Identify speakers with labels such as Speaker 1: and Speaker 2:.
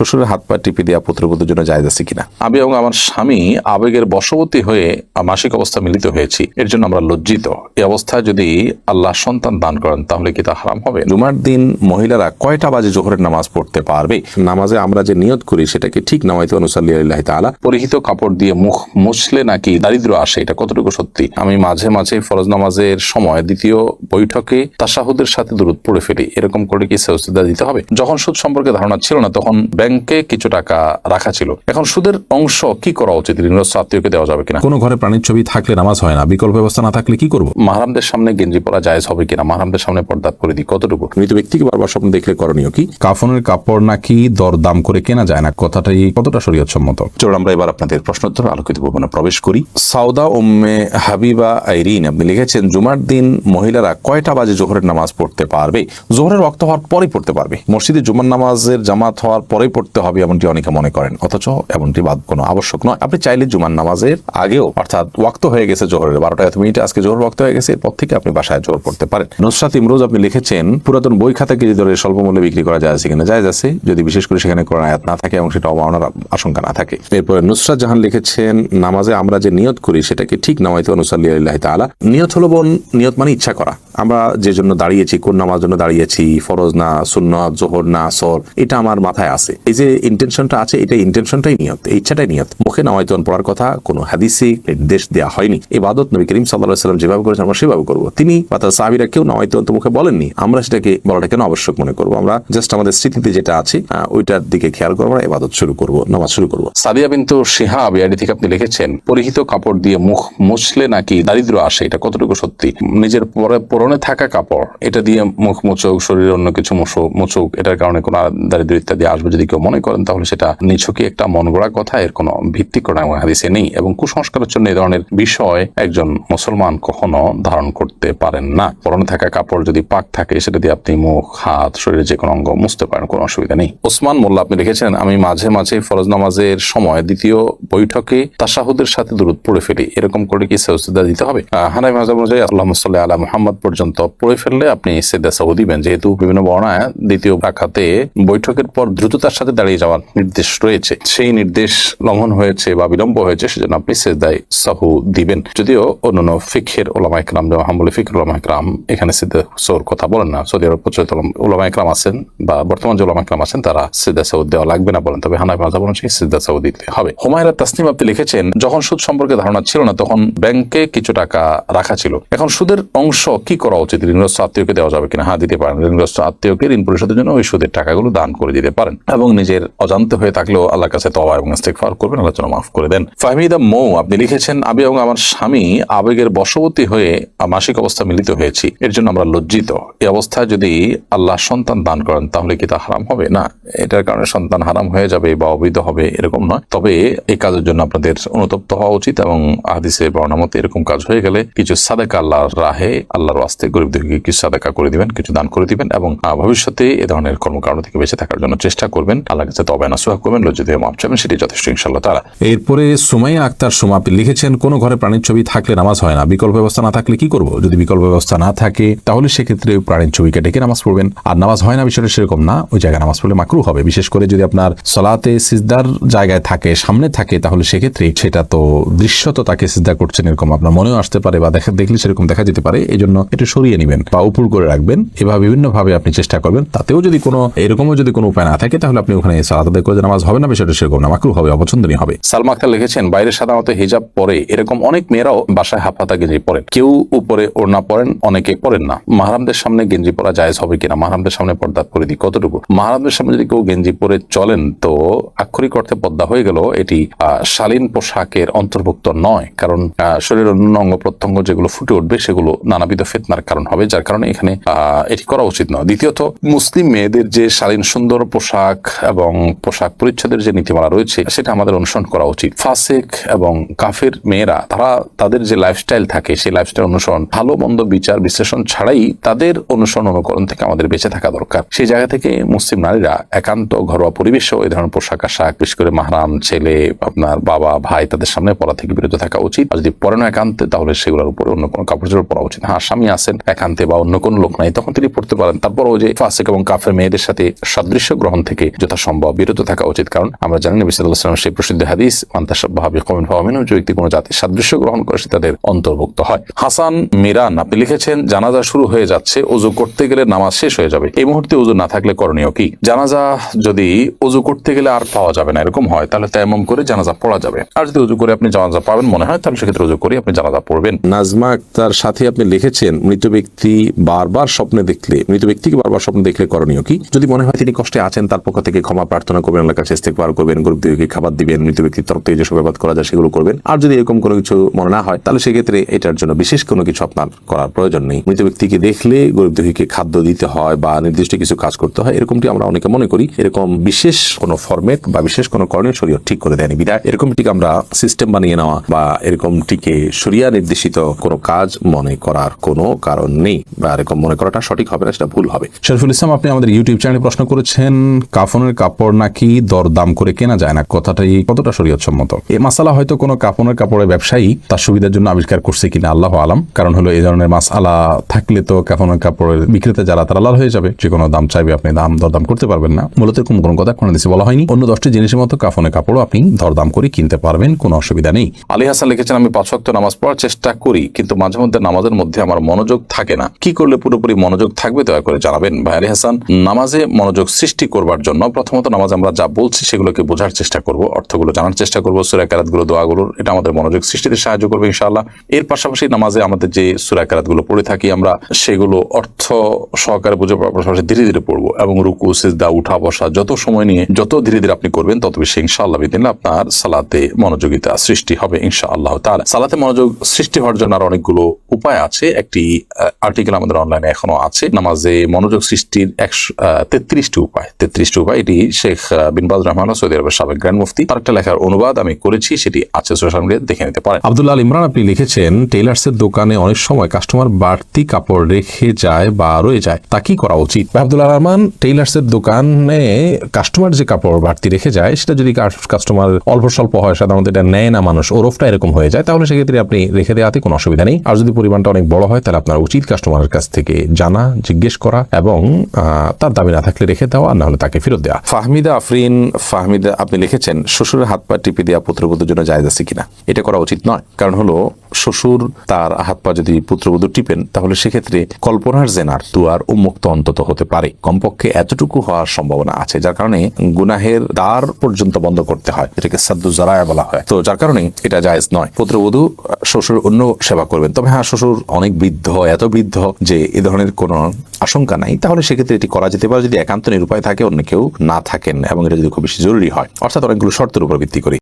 Speaker 1: শ্বশুরের হাত পা টিপে দেওয়া পুত্রবধূর জন্য জায়জ আছে কিনা। আমি এবং আমার স্বামী আবেগের বশবর্তী হয়ে মাসিক অবস্থা মিলিত হয়েছি। এর জন্য আমরা লজ্জিত। এই অবস্থায় যদি আল্লাহ সন্তান দান করেন, তাহলে কি তা হারাম হবে? জুমার দিন মহিলারা কয়টা বাজে জোহরের নামাজ পড়তে পারবে? নামাজে আমরা যে নিয়ত করি, সেটাকে ঠিক নামাইতে অনুসাল্লি আল্লাহ তাআলা। পরিহিত কাপড় দিয়ে মুখ মুছলে নাকি দারিদ্র আসে, এটা কতটুকু সত্যি? আমি মাঝে মাঝে ফরজ নামাজের সময় দ্বিতীয় বৈঠকে তাসাহুদের সাথে দূরত পড়ে ফেলি। এরকম করে কি সেজদা দিতে হবে? যখন সুদ সম্পর্কে ধারণা ছিল না, তখন ব্যাংকে কিছু টাকা রাখা ছিল। এখন সুদের অংশ কি করা উচিত? ঋণগ্রস্ত আত্মীয়কে দেওয়া যাবে কিনা?
Speaker 2: কোনো ঘরে প্রাণীর ছবি থাকলে নামাজ হয় না। বিকল্প ব্যবস্থা না থাকলে কি করব?
Speaker 1: মাহারামদের সামনে গেঞ্জি পরা জায়েজ হবে কিনা? মাহারামদের সামনে পর্দা করে দিই কতটুকু? মৃত ব্যক্তিকে বারবার স্বপ্ন দেখলে করণীয় কি?
Speaker 2: কাফনের কাপড় নাকি দর দাম করে কেনা যায় না? কথাটাই কতটা শরীয়ত সম্মত
Speaker 1: চলুন আমরা এবার আপনাদের প্রশ্নোত্তর আলোকিত ভবনে প্রবেশ করি। সাউদা উম্মে হাবিবা আইরিন আপনি লিখেছেন জুমার দিন মহিলারা কয়টা বাজে জোহরের নামাজ পড়তে পারবে? জোহরের রক্ত হওয়ার পরেই পড়তে পারবে। মসজিদে জুমার নামাজের জামাত হওয়ার পরেই পড়তে হবে এমনটি অনেকে মনে করেন। অথচ এমনটি বাদ কোনো আবশ্যক নয়। আপনি চাইলে জুমার নামাজের আগেও, অর্থাৎ ওয়াক্ত হয়ে গেছে জোহরের বারোটা এত মিনিটে আজকে জোহর ওয়াক্ত হয়ে গেছে, এরপর থেকে আপনি বাসায় জোহর পড়তে পারেন। নুসরাত ইমরোজ আপনি লিখেছেন, পুরাতন বই খাতা কেজি দরে স্বল্প মূল্যে বিক্রি করা যায় আছে কিনা? যায় আছে, যদি বিশেষ করে সেখানে কোরআন আয়াত না থাকে এবং সেটা অবমাননার আশঙ্কা না থাকে। এরপরে নুসরাত জাহান লিখেছেন, নামাজে আমরা যে নিয়ত করি সেটাকে ঠিক নামাইতে অনুসাল্লি আল্লাহ তাআলা। নিয়ত হলো বোন, নিয়ত মানে ইচ্ছা করা। আমরা যে জন্য দাঁড়িয়েছি, কোন নামাজ জন্য দাঁড়িয়েছি, ফরজ না, সুন্নত, জোহর না আসর এটা আমার মাথায় আছে। এই যে ইন্টেনশনটা আছে, এটা ইন্টেনশনটাই নিয়ত। এই ইচ্ছাটাই নিয়ত। মুখে নামাইতন পড়ার কথা, কোনো হাদিসে নির্দেশ দেওয়া হয়নি। ইবাদত নবী করিম সাল্লাহ সাল্লাম যেভাবে করেছেন, আমরা সেভাবে করব। তিনি বা তার সাহাবিরা কেউ নামাইতন তো মুখে বলেননি। আমরা সেটাকে বলাটা কেন আবশ্যক মনে করব? আমরা জাস্ট আমাদের স্মৃতিতে যেটা আছে ওইটার দিকে খেয়াল করব আমরা ইবাদত শুরু করব, নামাজ শুরু করব। সাদিয়া বিন্তু শিহাব ইয়াডি থেকে আপনি লিখেছেন, পরিহিত কাপড় দিয়ে মুখ মুছলে নাকি দারিদ্র আসে? এটা কতটুকু সত্যি? নিজের পরে পরনে থাকা কাপড়, এটা দিয়ে মুখ মুচুক শরীরে অন্য কিছু মুচুক এটার কারণে কোনো দারিদ্র ইত্যাদি আসবে যদি কেউ মনে করেন, তাহলে সেটা নিছকই একটা মন গড়া কথা, এর কোনো ভিত্তি করা হাদিসে নেই। এবং কুসংস্কারের জন্য এই ধরনের বিষয় একজন মুসলমান কখনো ধারণ করতে পারেন না। পরনে থাকা কাপড় যদি পাক থাকে, সেটা দিয়ে আপনি মুখ, হাত, শরীরের যে কোনো অঙ্গ মুছতে পারেন, কোনো অসুবিধা নেই। ওসমান মোল্লা, আপনি লিখেছেন আমি মাঝে মাঝে ফরজ নামাজের সময় দ্বিতীয় বৈঠকে তাসাহুদের সাথে দূরত পড়ে ফেলি। এরকম করে কি সেজদা দিতে হবে? হানাই মাযহাব অনুযায়ী আল্লাহ সাল্লি আলা মুহাম্মদ পর্যন্ত পড়ে ফেললে আপনি সেদা সাহু দিবেন যেহেতু বিভিন্ন বর্ণায় দ্বিতীয় রাখাতে বৈঠকের পর দ্রুততার সাথে দাঁড়িয়ে যাওয়ার নির্দেশ রয়েছে। সেই নির্দেশ লঙ্ঘন হয়েছে বা বিলম্ব হয়েছে সেজন্য আপনি সেদাই সাহু দিবেন। যদিও অন্যান্য ফিখের ওলামা ইকরাম যেমন হাম্বলি ফিখের ওলামা ইকরাম এখানে সিদ্ধা সৌর কথা বলেন না। সৌদি আরব প্রচলিত ওলামা ইকরাম আছেন বা বর্তমান যে ওলামা ইকরাম আছেন তারা সিদ্ধা সাউদ দেওয়া লাগবে না বলেন। তবে হানাফি বলেন অনুযায়ী সিদ্ধা সাউদ দিতে হবে। হুমায়রা তাসনিম আপনি লিখেছেন, যখন সুদ সম্পর্কে ধারণা ছিল না তখন ব্যাংকে কিছু টাকা রাখা ছিল। এখন সুদের অংশ কি করা উচিত? ঋণগ্রস্ত আত্মীয়কে দেওয়া যাবে কিনা? হ্যাঁ দিতে পারেন। ঋণগ্রস্ত আত্মীয়কে ঋণ পরিশোধের জন্য ওই সুদের টাকাগুলো দান করে দিতে পারেন। এবং নিজের অজান্তে হয়ে থাকলেও আল্লাহর কাছে তবা এবং ইস্তেগফার করবেন, আল্লাহ যেন মাফ করে দেন। ফাহমিদা মৌ, আপনি লিখেছেন, আমি এবং আমার স্বামী আবেগের বশবর্তী হয়ে মাসিক অবস্থা মিলিত হয়েছি। এর জন্য আমরা লজ্জিত। এই অবস্থায় যদি আল্লাহ সন্তান দান করেন, তাহলে কি তা হারাম হবে? না, এটার কারণে সন্তান হারাম হয়ে যাবে বা অবৈধ হবে, এরকম নয়। তবে এই কাজের জন্য আপনাদের অনুতপ্ত হওয়া উচিত এবং আদিসে বর্ণামতে এরকম কাজ হয়ে গেলে কিছু সাদাকা আল্লাহর রাহে, আল্লাহর আস্তে গরিব দুঃখীকে কিছু সাদাকা করে দিবেন, কিছু দান করে দিবেন এবং ভবিষ্যতে এ ধরনের কর্মকাণ্ড থেকে বেঁচে থাকার জন্য চেষ্টা করবেন। আল্লাহ কাছে তবে নাসুহা করবেন লজ্জিত হয়ে মাপ চাবেন সেটি যথেষ্ট ইনশাল্লাহ তারা
Speaker 2: এরপরে সুমাইয়া আক্তার সুমা লিখেছেন, কোনো ঘরে প্রাণীর ছবি থাকলে নামাজ হয় না। বিকল্প ব্যবস্থা না থাকলে কি করব? যদি বিকল্প ব্যবস্থা না থাকে, তাহলে সেক্ষেত্রে ওই প্রাণীর ছবিকে ডেকে নামাজ পড়বেন। আর নামাজ হয় না, বিষয়টা সেরকম না, ওই জায়গায় নামাজ পড়লে মাকরু হবে। বিশেষ করে যদি আপনার সলাতে সিজদার জায়গায় থাকে, সামনে থাকে, তাহলে সেক্ষেত্রে সেটা তো দৃশ্যত তাকে সিজদা করছেন এরকম আপনার মনেও আসতে পারে বা দেখা, দেখলে সেরকম দেখা যেতে পারে এই জন্য একটু সরিয়ে নেবেন বা উপর করে রাখবেন। এভাবে বিভিন্ন ভাবে আপনি চেষ্টা করবেন, তাতেও যদি কোনো, এরকমও যদি কোনো উপায় না থাকে, তাহলে আপনি ওখানে সালাত করে নামাজ হবে না, বিষয়টা সেরকম না মাকরু হবে, অপছন্দনীয় হবে।
Speaker 1: সালমা আক্তার লিখেছেন, বাইরে সাধারণত হিজাব পরে, এরকম অনেক মেয়েরাও বাসায় হাফাতা গেঞ্জি পরেন। কেউ উপরে ওড়না পরেন, অনেকে পরেন না। মাহারামদের সামনে গেঞ্জি পরা জায়েজ হবে কিনা? মাহারামদের সামনে পর্দা করে দিই কতটুকু? মাহারামদের সামনে যদি কেউ গেঞ্জি পরে চলেন, তো আক্ষরিক অর্থে পদ্মা হয়ে গেল এটি শালীন পোশাকের অন্তর্ভুক্ত নয়। কারণ শরীরের অন্য অঙ্গ প্রত্যঙ্গ যেগুলো ফুটে উঠবে, সেগুলো নানাবিধ ফেতনার কারণ হবে, যার কারণে এখানে এটি করা উচিত নয়। দ্বিতীয়ত, মুসলিম মেয়েদের যে শালীন সুন্দর পোশাক এবং পোশাক পরিচ্ছদের যে নীতিমালা রয়েছে, সেটা আমাদের অনুসরণ করা উচিত। ফাসেক এবং কাফের মেয়েরা, তারা তাদের যে লাইফস্টাইল থাকে, সেই লাইফস্টাইল অনুসরণ, ভালো মন্দ বিচার বিশ্লেষণ ছাড়াই তাদের অনুসরণ অনুকরণ থেকে আমাদের বেঁচে থাকা দরকার। সেই জায়গা থেকে মুসলিম নারীরা একান্ত ঘরোয়া পরিবেশেও এই ধরনের পোশাক আশাক, বিশেষ করে মাহরাম ছেলে, আপনার বাবা, ভাই, তাদের সামনে পড়া থেকে বিরত থাকা উচিত। আর যদি পরে না একান্তে, তাহলে সেগুলোর উপরে অন্য কোনো কাপড় চোপড় পরা উচিত হ্যাঁ স্বামী আছেন একান্তে বা অন্য কোনো লোক নাই, তখন তিনি পড়তে পারেন। তারপর যে ফাসেক এবং কাফের মেয়েদের সাথে সাদৃশ্য গ্রহণ থেকে যথাসম্ভব বিরত থাকা উচিত। কারণ আমরা জানি নবী সাল্লাহ সাল্লাম সেই প্রসিদ্ধ হাদিস মান্তাসাবাহাবি কমিন ফাহমিন যে ব্যক্তি কোনো জাতির সাদৃশ্য গ্রহণ করে তাদের অন্তর্ভুক্ত হয়। হাসান মিরান, আপনি লিখেছেন, জানাজা শুরু হয়ে যাচ্ছে অজু করতে গেলে নামাজ শেষ হয়ে যাবে। এই মুহূর্তে অজু না থাকলে করণীয় কি? জানাজা যদি অজু করতে গেলে আর পাওয়া যাবে না, এরকম হয়, তাহলে তেমন করে জানাজা পড়া যাবে। আর যদি অজু করে আপনি জানাজা পাবেন, মনে হয়, তাহলে সেক্ষেত্রে অজু করে আপনি জানাজা পড়বেন। নাজমা আক্তার সাথে আপনি লিখেছেন, মৃত ব্যক্তি বারবার স্বপ্নে দেখলে, মৃত ব্যক্তিকে বারবার স্বপ্নে দেখলে করণীয় কি? যদি মনে হয় তিনি কষ্টে আছেন, তার পক্ষ ক্ষমা প্রার্থনা করবেন, আল্লাহর কাছে ইস্তেগফার করবেন গরিব দিকে খাবার দিবেন, মৃত ব্যক্তির তরফ থেকে যেসব ব্যাপার করা যায় সেগুলো করবেন। আর যদি এরকম কোনো কিছু মনে না হয়, তাহলে সেক্ষেত্রে এটার জন্য বিশেষ কোনো কিছু আপনার করার প্রয়োজন নেই। মৃত ব্যক্তিকে দেখলে গরিব দুঃখীকে খাদ্য দিতে হয় বা নির্দিষ্ট কিছু কাজ করতে হয়, এরকমটি আমরা অনেকে মনে করি। এরকম বিশেষ কোনো ফরম্যাট বা বিশেষ কোনো করণীয় শরীয়ত ঠিক করে দেয়নি। বিদায় এরকমটিকে আমরা সিস্টেম বানিয়ে নেওয়া বা এরকমটিকে শরিয়া নির্দেশিত কোনো কাজ মনে করার কোনো কারণ নেই। বা এরকম মনে করাটা সঠিক হবে না, সেটা ভুল হবে।
Speaker 2: শরীফুল ইসলাম, আপনি আমাদের ইউটিউব চ্যানেলে প্রশ্ন করেছেন কাফনের কাপড় নাকি দর দাম করে কেনা যায় না? কথাটাই কতটা শরীয়ত সম্মত এই মাসালা হয়তো কোনো কাফনের কাপড়ের ব্যবসায়ী তার সুবিধার জন্য আবিষ্কার করছে কিনা, আল্লাহ আলাম। কারণ হলো এই ধরনের মাসালা থাকলে তো কাফনের কাপড়ের বিক্রেতা যারা, তারা লাল হয়ে যাবে। যে কোনো দাম চাইবে আপনি দাম দরদাম করতে পারবেন না। মূলত এরকম কোনো কথা কোনো দেশে বলা হয়নি। অন্য দশটি জিনিসের মতো কাফনের কাপড়ও আপনি দরদাম করে কিনতে পারবেন, কোনো অসুবিধা নেই।
Speaker 1: আলী হাসান লিখেছেন, আমি পাঁচ ওয়াক্ত নামাজ পড়ার চেষ্টা করি, কিন্তু মাঝে মধ্যে নামাজের মধ্যে আমার মনোযোগ থাকে না। কি করলে পুরোপুরি মনোযোগ থাকবে, দয়া করে জানাবেন। ভাই আলী হাসান, নামাজে মনোযোগ সৃষ্টি করবার জন্য প্রথমত নামাজ আমরা যা বলছি সেগুলোকে বোঝার চেষ্টা করব, অর্থগুলো জানার চেষ্টা করব, সুরা কারাতগুলো দোয়াগুলোর, এটা আমাদের মনোযোগ সৃষ্টিতে সাহায্য করবে ইনশাআল্লাহ। এর পাশাপাশি নামাজে আমাদের যে সুরা কারাতগুলো পড়ে থাকি আমরা, সেগুলো অর্থ সহকারে বুঝে পাশাপাশি ধীরে ধীরে পড়ব এবং রুকু, সিজদা, উঠা, বসা, যত সময় নিয়ে, যত ধীরে ধীরে আপনি করবেন, তত বেশি ইনশাআল্লাহ বিদিন আপনার সালাতে মনোযোগিতা সৃষ্টি হবে ইনশাআল্লাহ তার সালাতে মনোযোগ সৃষ্টি হওয়ার জন্য আর অনেকগুলো উপায় আছে, একটি আর্টিকেল আমাদের অনলাইনে এখনও আছে। নামাজে মনোযোগ সৃষ্টির একশো তেত্রিশটি উপায় তেত্রিশটি উপায় এটি শেখ বিনবাজ রহমান সৌদি আরবের সাবেক গ্র্যান্ড মুফতি। তার একটা লেখার অনুবাদ আমি করেছি, সেটি আছে সোশ্যাল মিডিয়ায় দেখে নিতে পারেন।
Speaker 2: আব্দুল্লাহ ইমরান আপনি লিখেছেন, টেইলার্সের দোকানে অনেক সময় কাস্টমার বাড়তি কাপড় রেখে যায় বা রয়ে যায়, তা কি করা উচিত? আব্দুল্লাহ রহমান টেইলার্সের দোকানে কাস্টমার যে কাপড় বাড়তি রেখে যায়, সেটা যদি কাস্টমার অল্প স্বল্প হয়, সাধারণত এটা নেয় না মানুষ, ওরফটা এরকম হয়ে যায়, তাহলে সেক্ষেত্রে আপনি রেখে দেওয়াতে কোনো অসুবিধা নেই। আর যদি পরিমাণটা অনেক বড় হয়, তাহলে আপনার উচিত কাস্টমারের কাছ থেকে জানা, জিজ্ঞেস করা এবং তার দাবি না থাকলে রেখে দেওয়া, না হলে তাকে ফেরত দেওয়া।
Speaker 1: ফাহমিদা। ফাহমিদা আফরিন, ফাহমিদা আপনি লিখেছেন, শ্বশুরের হাত পা টিপে দেওয়া পুত্রবধূর জন্য জায়জ আছে কিনা? এটা করা উচিত নয়। কারণ হলো শ্বশুর তার হাত পা যদি পুত্রবধূ টিপেন, তাহলে সেক্ষেত্রে কল্পনার জেনার দুয়ার উন্মুক্ত অন্তত হতে পারে। কমপক্ষে এতটুকু হওয়ার সম্ভাবনা আছে, যার কারণে গুনাহের দ্বার পর্যন্ত বন্ধ করতে হয় এটাকে সাদ্দু জারায়া বলা হয়। তো যার কারণে এটা জায়েজ নয়। পুত্রবধূ শ্বশুর অন্য সেবা করবেন। তবে হ্যাঁ শ্বশুর অনেক বৃদ্ধ, এত বৃদ্ধ যে এ ধরনের কোনো আশঙ্কা নাই, তাহলে সেক্ষেত্রে এটি করা যেতে পারে যদি একান্ত নিরুপায় থাকে, অন্য কেউ না থাকেন, এবং এটা যদি খুব বেশি জরুরি হয়। অর্থাৎ অনেকগুলো শর্তের উপর ভিত্তি করে